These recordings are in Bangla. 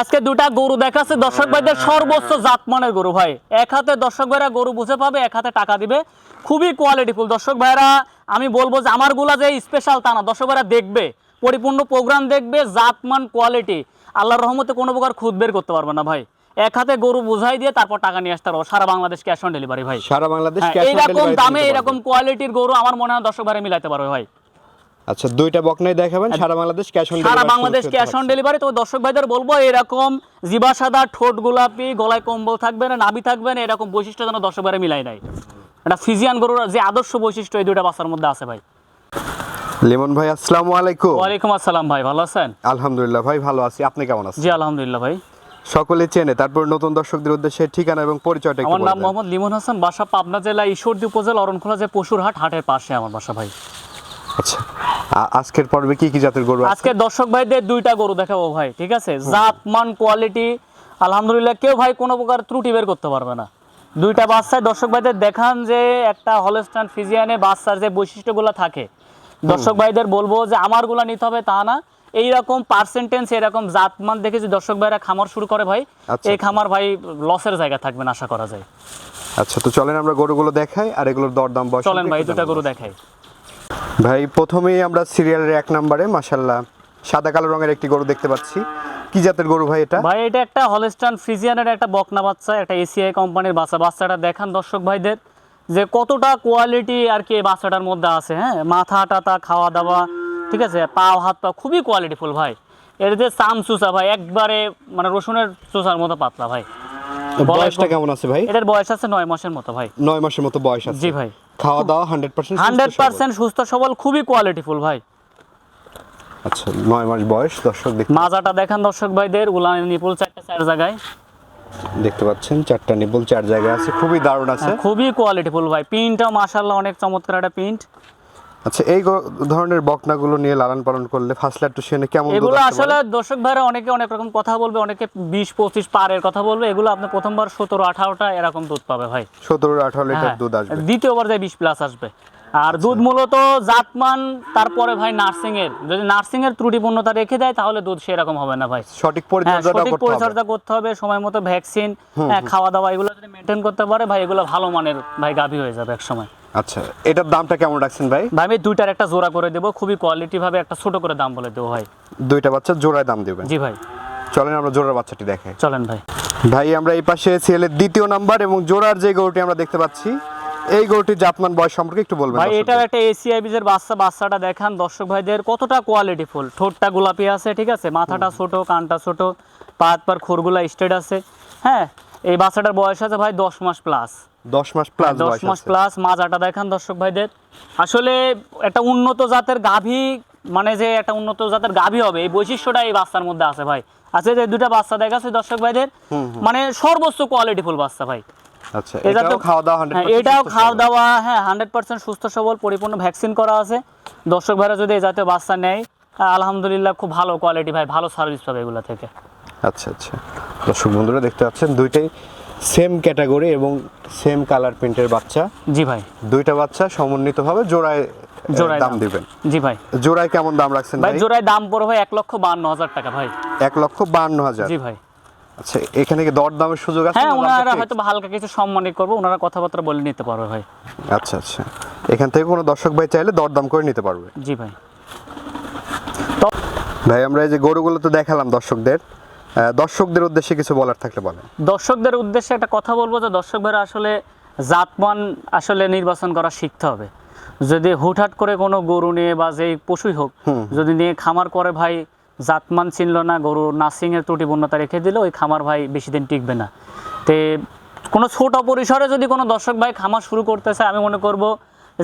আজকে দুটা গরু দেখাচ্ছে। দর্শক ভাইদের সর্বোচ্চ জাতমানের গরু ভাই। এক হাতে দর্শক ভাইরা গরু বুঝে পাবে এক হাতে টাকা দিবে। খুবই কোয়ালিটিফুল দর্শক ভাইরা আমি বলব যে আমারগুলা যে স্পেশাল তা না। দর্শক ভাইরা দেখবে পরিপূর্ণ প্রোগ্রাম দেখবে জাতমান কোয়ালিটি আল্লাহর রহমতে কোনো প্রকার খুদ বের করতে পারবে না ভাই। এক হাতে গরু বুঝাই দিয়ে তারপর টাকা নিয়ে আসতে পারব। সারা বাংলাদেশ ক্যাশ অন ডেলিভারি ভাই। সারা বাংলাদেশ হ্যাঁ, এইরকম দামে এরকম কোয়ালিটির গরু আমার মনে হয় দর্শক ভাইরা মিলাইতে পারবে ভাই। আচ্ছা দুইটা বকনাই দেখাবেন সারা বাংলাদেশ ক্যাশ অন সারা বাংলাদেশ ক্যাশ অন ডেলিভারি তো দর্শক ভাইদের বলব এরকম জিবা সাদা ঠোঁট গোলাপি গলায় কম্বল থাকবে না নাভি থাকবে না এরকম বৈশিষ্ট্য যেন দর্শক ভাইরা মিলাই নাই। এটা ফিজিয়ান গরুর যে আদর্শ বৈশিষ্ট্য এই দুইটা বাচ্চার মধ্যে আছে ভাই। লিমন ভাই আসসালামু আলাইকুম। ওয়ালাইকুম আসসালাম ভাই ভালো আছেন? আলহামদুলিল্লাহ ভাই ভালো আছি। আপনি কেমন আছেন? জি আলহামদুলিল্লাহ ভাই। সকলে চেনে তারপর নতুন দর্শকদের উদ্দেশ্যে ঠিকানা এবং পরিচয়টা আমার নাম। মোহাম্মদ লিমন হাসান বাসা পাবনা জেলা ঈশ্বরদী উপজেলা অরণখোলা যে পশুর হাট হাটের পাশে আমার বাসা ভাই। আচ্ছা। আজকের পর্বে কি কি জাতের গরু আজকে দর্শক ভাইদের দুইটা গরু দেখাবো ভাই ঠিক আছে? জাত মান কোয়ালিটি আলহামদুলিল্লাহ কেউ ভাই কোনো প্রকার ত্রুটি বের করতে পারবে না। দুইটা বাচ্চায় দর্শক ভাইদের দেখান যে একটা হলস্টান ফিজিয়ানে বাচ্চার যে বৈশিষ্ট্যগুলো থাকে। দর্শক ভাইদের বলব যে আমারগুলা নিতে হবে তা না এইরকম পার্সেন্টেজ এরকম জাতমান দেখে যে দর্শক ভাইরা খামার শুরু করে ভাই আচ্ছা। এই খামার ভাই লসের জায়গা থাকবে না আশা করা যায়। আচ্ছা তো চলেন আমরা গরুগুলো দেখাই আর এগুলোর দরদাম বয়স চলেন ভাই দুটা গরু দেখাই। ভাই প্রথমেই আমরা সিরিয়ালের এক নম্বরে মাশাল্লাহ সাদা কালো রঙের একটি গরু দেখতে পাচ্ছি। কি জাতের গরু ভাই এটা? ভাই এটা একটা হলস্টান ফ্রিজিয়ানের একটা বকনা বাচ্চা একটা এসিআই কোম্পানির বাচ্চা। বাচ্চাটা দেখান দর্শক ভাইদের যে কতটা কোয়ালিটি আর কি এই বাচ্চাটার মধ্যে আছে হ্যাঁ? মাথা টাথা খাওয়া দাওয়া ঠিক আছে? পা হাত পা খুবই কোয়ালিটিফুল ভাই। এর যে চাম চুষা ভাই একবারে মানে রসুনের চুষার মতো পাতলা ভাই। বয়সটা কেমন আছে ভাই? এটার বয়স আছে নয় মাসের মতো ভাই। নয় মাসের মতো বয়স আছে। জি ভাই। খাওয়া দাওয়া হান্ড্রেড পার্সেন্ট হান্ড্রেড পার্সেন্ট সুস্থ সবল খুবই কোয়ালিটিফুল ভাই। আচ্ছা নয় মাস বয়স দর্শক মাজাটা দেখান দর্শক ভাইদের উলান নিপুল চারটা চার জায়গায়। দেখতে পাচ্ছেন চারটা নিপুল চার জায়গায় আছে খুবই দারুণ আছে। খুবই কোয়ালিটিফুল ভাই। প্রিন্টটা মাশাল্লাহ অনেক চমৎকার একটা প্রিন্ট আচ্ছা এই ধরনের বকনাগুলো নিয়ে লালন পালন করলে ফার্স্ট সেনে কেমন এগুলো আসলে দর্শক ভাইরা অনেকে অনেক রকম কথা বলবে অনেকে বিশ পঁচিশ পারের কথা বলবে। এগুলো আপনি প্রথমবার সতেরো আঠারোটা এরকম দুধ পাবে ভাই। সতেরো আঠারো লিটার হ্যাঁ, দুধ আসবে। দ্বিতীয়বার যায় বিশ প্লাস আসবে। আর দুধ মূলত জাতমান তারপরে ভাই নার্সিং এর। যদি নার্সিং এর ত্রুটিপূর্ণতা রেখে দেয় তাহলে দুধ সেরকম হবে না ভাই। সঠিক হ্যাঁ পরিচর্যা করতে হবে সময় মতো ভ্যাকসিন খাওয়া দাওয়া এগুলো যদি মেনটেন করতে পারে ভাই এগুলো ভালো মানের ভাই গাভী হয়ে যাবে এক সময় আচ্ছা এটার দামটা কেমন রাখছেন ভাই? ভাই আমি দুইটার একটা জোড়া করে দেবো খুবই কোয়ালিটি ভাবে একটা ছোট করে দাম বলে দেবো ভাই। দুইটা বাচ্চা জোড়ায় দাম দিবেন? জি ভাই। চলেন আমরা জোড়ার বাচ্চাটি দেখাই। চলেন ভাই। ভাই আমরা এই পাশে সিএলের দ্বিতীয় নাম্বার এবং জোড়ার যে গরুটি আমরা দেখতে পাচ্ছি এই গরুটির জাতমান বয়স সম্পর্কে একটু বলবেন ভাই। এটার একটা এসিআই বীজের বাচ্চা বাচ্চাটা দেখান দর্শক ভাইদের কতটা কোয়ালিটি ফুল। ঠোঁটটা গোলাপি আছে ঠিক আছে? মাথাটা ছোট কানটা ছোট পা হাত পার খুরগুলা স্ট্রেট আছে। হ্যাঁ এই বাচ্চাটার বয়স আছে ভাই দশ মাস প্লাস দশ মাস প্লাস দশ মাস প্লাস মাজাটা দেখান দর্শক ভাইদের। আসলে একটা উন্নত জাতের গাভী মানে যে একটা উন্নত জাতের গাভী হবে এই বৈশিষ্ট্যটা এই বাচ্চার মধ্যে আছে ভাই। আছে যে দুটা বাচ্চা দেখাচ্ছে দর্শক ভাইদের মানে সর্বোচ্চ কোয়ালিটিফুল বাচ্চা ভাই। আচ্ছা এটাও খাওয়া দাওয়া হ্যাঁ এটাও খাওয়া দাওয়া হ্যাঁ হান্ড্রেড পার্সেন্ট সুস্থ সবল পরিপূর্ণ ভ্যাকসিন করা আছে। দর্শক ভাইরা যদি এই জাতীয় বাচ্চা নেয় আলহামদুলিল্লাহ খুব ভালো কোয়ালিটি ভাই ভালো সার্ভিস পাবে এগুলো থেকে। আচ্ছা আচ্ছা। দর্শক বন্ধুরা দেখতে পাচ্ছেন দুইটাই সেম ক্যাটাগরি এবং সেম কালার প্রিন্টের বাচ্চা। জি ভাই। দুইটা বাচ্চা সমন্বিতভাবে জোড়ায় জোড়ায় দাম দিবেন। জি ভাই। জোড়ায় কেমন দাম রাখছেন ভাই জোড়ায় দাম পড়ে ভাই এক লক্ষ বান্ন হাজার টাকা ভাই। এক লক্ষ বান্ন হাজার। জি ভাই। আচ্ছা এখানে কি দর দামের সুযোগ আছে হ্যাঁ ওনারা হয়তো হালকা কিছু সম্মানিত করব ওনারা কথাবার্তা বলে নিতে পারবে ভাই। আচ্ছা আচ্ছা। এখান থেকে কোনো দর্শক ভাই চাইলে দরদাম করে নিতে পারবে। জি ভাই। ভাই আমরা এই যে গরুগুলো তো দেখালাম দর্শকদের। দর্শকদের উদ্দেশ্যে কিছু বলার থাকলে বলেন। দর্শকদের উদ্দেশ্যে একটা কথা বলব যে দর্শকদের আসলে জাতমান আসলে নির্বাচন করা শিখতে হবে। যদি হুটহাট করে কোনো গরু নিয়ে বা যেই পশুই হোক যদি নিয়ে খামার করে ভাই জাতমান চিনল না গরু নার্সিংয়ের ত্রুটিপূর্ণতা রেখে দিলে ওই খামার ভাই বেশি দিন টিকবে না। তে কোনো ছোট পরিসরে যদি কোনো দর্শক ভাই খামার শুরু করতে চায় আমি মনে করব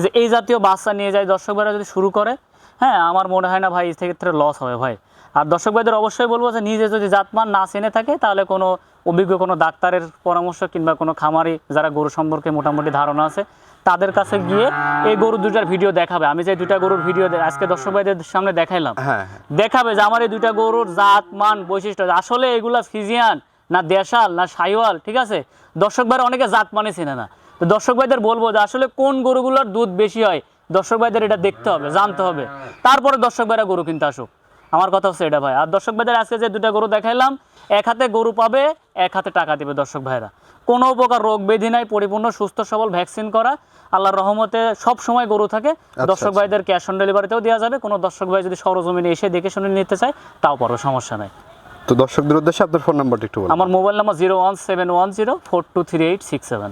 যে এই জাতীয় বাচ্চা নিয়ে যায় দর্শক ভাইরা যদি শুরু করে হ্যাঁ আমার মনে হয় না ভাই এই ক্ষেত্রে লস হবে ভাই। আর দর্শক ভাইদের অবশ্যই বলব যে নিজে যদি জাতমান না চেনে থাকে তাহলে কোনো অভিজ্ঞ কোনো ডাক্তারের পরামর্শ কিংবা কোনো খামারি যারা গরু সম্পর্কে মোটামুটি ধারণা আছে তাদের কাছে গিয়ে এই গরু দুটার ভিডিও দেখাবে। আমি যে দুইটা গরুর ভিডিও আজকে দর্শক ভাইদের সামনে দেখাইলাম। হ্যাঁ হ্যাঁ। দেখাবে যে আমার এই দুইটা গরুর জাত মান বৈশিষ্ট্য আসলে এগুলা ফিজিয়ান না দেশাল না সাইওয়াল ঠিক আছে? দর্শক ভাইরা অনেকে জাত মানে চেনে না। তো দর্শক ভাইদের বলব যে আসলে কোন গরুগুলোর দুধ বেশি হয়? দর্শক ভাইদের এটা দেখতে হবে জানতে হবে। তারপরে দর্শক ভাইরা গরু কিনতে আসুক। আমার কথা হচ্ছে এটা ভাই। আর দর্শক ভাইদের আজকে যে দুটা গরু দেখাইলাম এক হাতে গরু পাবে এক হাতে টাকা দিবে দর্শক ভাইরা। কোনো প্রকার রোগ ব্যাধি নাই পরিপূর্ণ সুস্থ সবল ভ্যাকসিন করা। আল্লাহর রহমতে সব সময় গরু থাকে। দর্শক আচ্ছা। ভাইদের ক্যাশ অন ডেলিভারিতেও দেওয়া যাবে। কোনো দর্শক ভাই যদি সরজমিনে এসে দেখে শুনে নিতে চায় তাও পারো সমস্যা নাই। তো দর্শকদের উদ্দেশ্যে আপনার ফোন নাম্বারটা একটু আমার mobile number zero one seven one zero four two three eight six seven